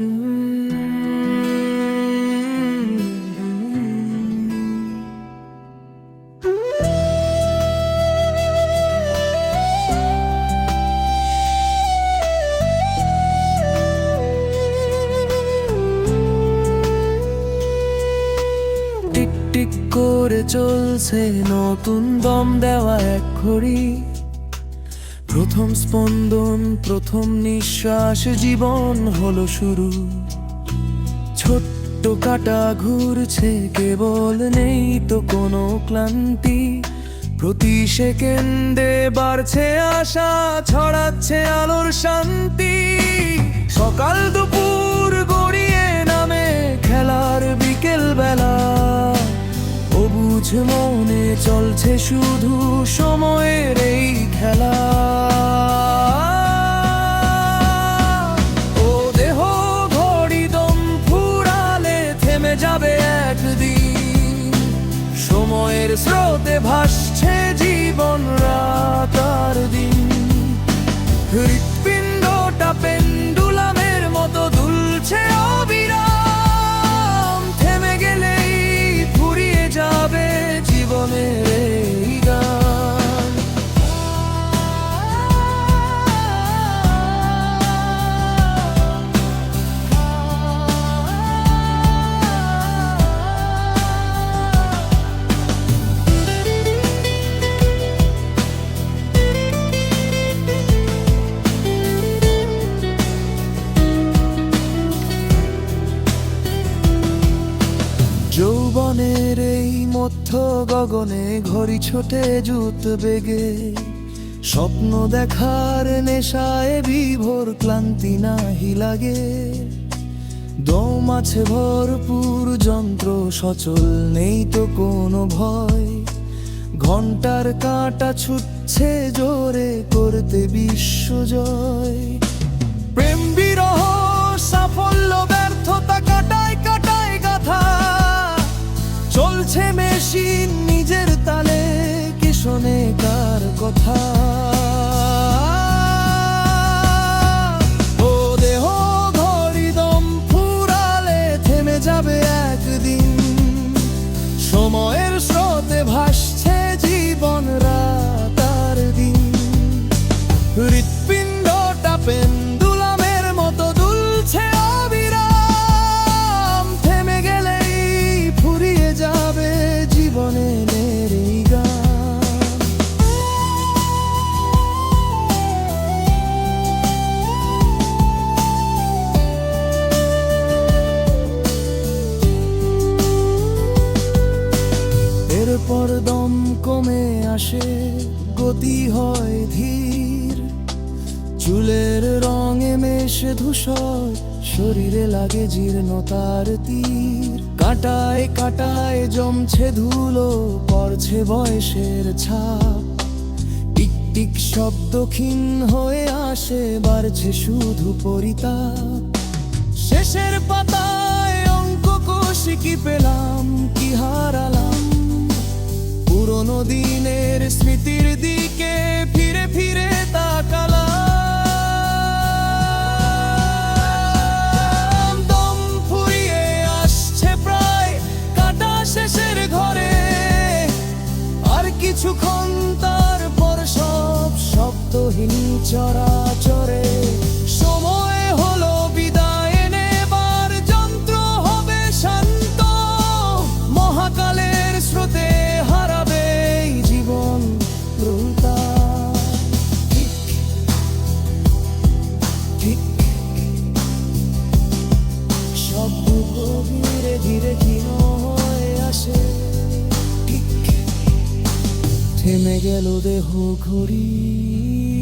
Tick করে চলছে নতুন দম দেওয়া এক ঘড়ি। প্রথম স্পন্দন, প্রথম নিঃশ্বাস, জীবন হলো শুরু। ছোট্ট কাটা ঘুরছে, কেবল নেই তো কোনো ক্লান্তি। প্রতি সেকেন্ডে বাড়ছে আশা, ছড়াচ্ছে আলোর শান্তি। সকাল দুপুর গড়িয়ে নামে খেলার বিকেল বেলা অবুঝ মনে চলছে শুধু সময়ের এই খেলা। ও দেহ ঘড়ি দম ফুরালে থেমে যাবে একদিন। সময়ের স্রোতে ভাসছে যৌবনের এই মধ্য গগনে ঘড়ি ছোটে জুত বেগে। স্বপ্ন দেখার নেশায় বিভোর ক্লান্তি নাহি লাগে। দম আছে ভরপুর যন্ত্র, সচল নেই তো কোনো ভয়। ঘণ্টার কাঁটা ছুটছে জোরে করতে বিশ্বজয় কথা। ও দেহ ঘড়ি দম ফুরালে থেমে যাবে একদিন। সময়ের স্রোতে ভাসছে জীবন রাত আর দিন। কমে আসে, গতি হয় ধীর। চুলের রঙে মেশে ধূসর, শরীরে লাগে জীর্ণতার তীর। কাটায় কাটায় জমছে ধুলো, পড়ছে বয়সের ছাপ। টিক টিক শব্দ ক্ষীণ হয়ে আসে, বাড়ছে শুধু পরিতাপ। শেষের পাতায় অঙ্ক কোষি কি পেলাম, কি কিছুক্ষণ তারপর সব শব্দহীন চরাচরে গেল দেহ ঘড়ি।